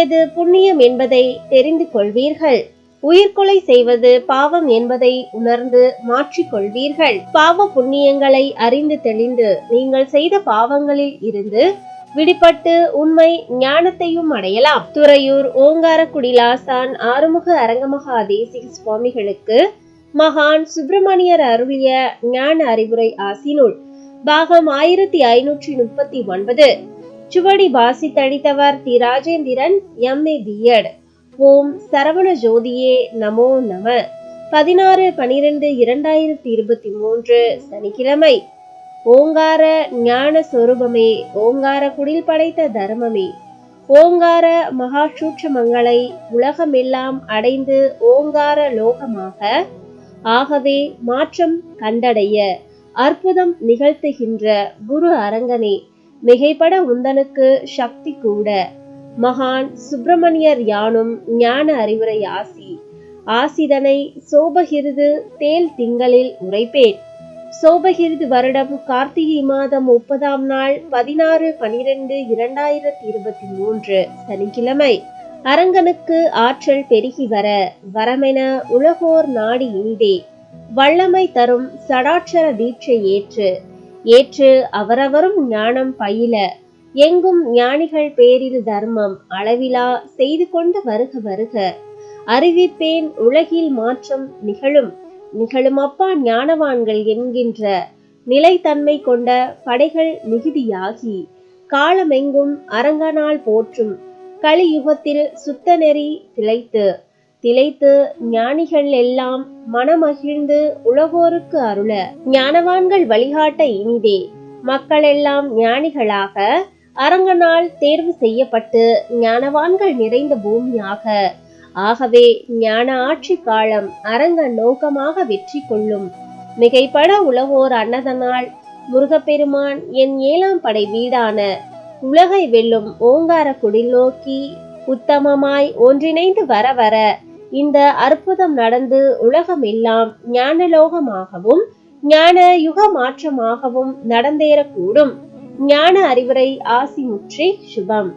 எது புண்ணியம் என்பதை தெரிந்து கொள்வீர்கள். உயிர்கொலை செய்வது பாவம் என்பதை உணர்ந்து மாற்றிக்கொள்வீர்கள் பாவ புண்ணியங்களை அறிந்து தெளிந்து நீங்கள் செய்த பாவங்களில் இருந்து விடுபட்டு உண்மை ஞானத்தையும் அடையலாம். துறையூர் ஓங்காரக்குடி லாசான் ஆறுமுக அரங்கமகா தேசிக சுவாமிகளுக்கு மகான் சுப்பிரமணியர் அருளிய ஞான அறிவுரை ஆசினுள் பாகம் ஆயிரத்தி ஐநூற்றி முப்பத்தி ஒன்பது. சுவடி வாசித்தளித்தவர் T Rajendran M A B Ed ஓம் சரவண ஜோதியே நமோ நம பதினாறு பனிரெண்டு இரண்டாயிரத்தி இருபத்தி மூன்று சனிக்கிழமை ஓங்கார ஞான சொரூபமே ஓங்கார குடில் படைத்த தர்மமே ஓங்கார மகா சூட்சமங்களை உலகமெல்லாம் அடைந்து ஓங்கார லோகமாக ஆகவே மாற்றம் கண்டடைய அற்புதம் நிகழ்த்துகின்ற குரு அரங்கனே மிகைப்பட உந்தனுக்கு சக்தி கூட. மகான் சுப்பிரமணியர் யானும் ஞான அறிவுரை ஆசி. ஆசிதனை சோபகிருது தேல் திங்களில் உரைப்பேன். சோபகிருது வருடம் கார்த்திகை மாதம் முப்பதாம் நாள் பதினாறு பனிரெண்டு இரண்டாயிரத்தி இருபத்தி மூன்று சனிக்கிழமை. அரங்கனுக்கு ஆற்றல் பெருகி வர வரமென உலகோர் நாடி இனிதே. வல்லமை தரும் சடாட்சர தீட்சை ஏற்று ஏற்று அவரவரும் ஞானம் பயில. எங்கும் ஞானிகள் பேரில் தர்மம் அளவிலா செய்து கொண்டு வருக வருக. அறிவிப்பேன் உலகில் மாற்றம் நிகழும். நிகழும் அப்பா ஞானவான்கள் என்கின்ற நிலைத்தன்மை கொண்ட படைகள் மிகுதியாகி. காலமெங்கும் அரங்கனால் போற்றும். கலியுகத்தில் சுத்த நெறி திளைத்து. திளைத்து ஞானிகள் எல்லாம் மனமகிழ்ந்து உலகோருக்கு அருள ஞானவான்கள் வழிகாட்ட இனிதே. மக்கள் எல்லாம் ஞானிகளாக அரங்கனால் தேர்வு செய்யப்பட்டு ஞானவான்கள் நிறைந்த பூமியாக. ஆகவே ஞான ஆட்சி காலம் அரங்க நோக்கமாக வெற்றி கொள்ளும். மிகைப்பட உலகோர் அன்னதனால் முருகப்பெருமான் என் ஏழாம் படை வீடான உலகை வெல்லும் ஓங்கார குடில் நோக்கி உத்தமமாய் ஒன்றிணைந்து வர வர இந்த அற்புதம் நடந்து உலகம் எல்லாம் ஞானலோகமாகவும் ஞான யுக மாற்றமாகவும் நடந்தேறக்கூடும். ஞான அறிவுரை ஆசி முற்றி சுபம்.